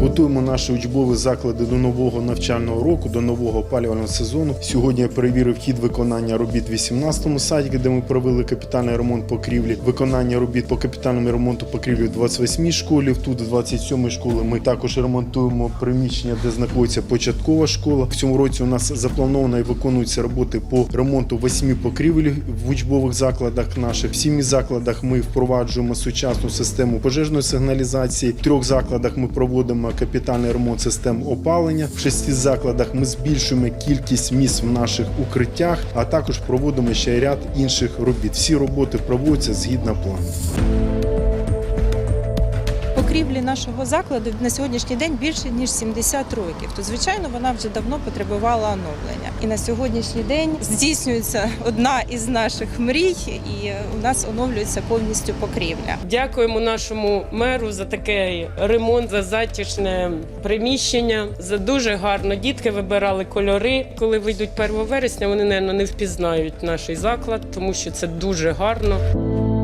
Готуємо наші учбові заклади до нового навчального року, до нового опалювального сезону. Сьогодні я перевірив хід виконання робіт в 18-му садіку, де ми провели капітальний ремонт покрівлі, виконання робіт по капітальному ремонту покрівлі в 28-й школі. Тут в 27-й школі ми також ремонтуємо приміщення, де знаходиться початкова школа. В цьому році у нас заплановано і виконуються роботи по ремонту восьми покрівель в учбових закладах наших. В сімі закладах ми впроваджуємо сучасну систему пожежної сигналізації. В трьох закладах ми проводимо капітальний ремонт систем опалення. В шести закладах ми збільшуємо кількість місць в наших укриттях, а також проводимо ще ряд інших робіт. Всі роботи проводяться згідно плану. Покрівлі нашого закладу на сьогоднішній день більше ніж 70 років. То звичайно вона вже давно потребувала оновлення. І на сьогоднішній день здійснюється одна із наших мрій, і у нас оновлюється повністю покрівля. Дякуємо нашому меру за такий ремонт, за затишне приміщення, за дуже гарно. Дітки вибирали кольори. Коли вийдуть 1 вересня, вони, мабуть, не впізнають наш заклад, тому що це дуже гарно.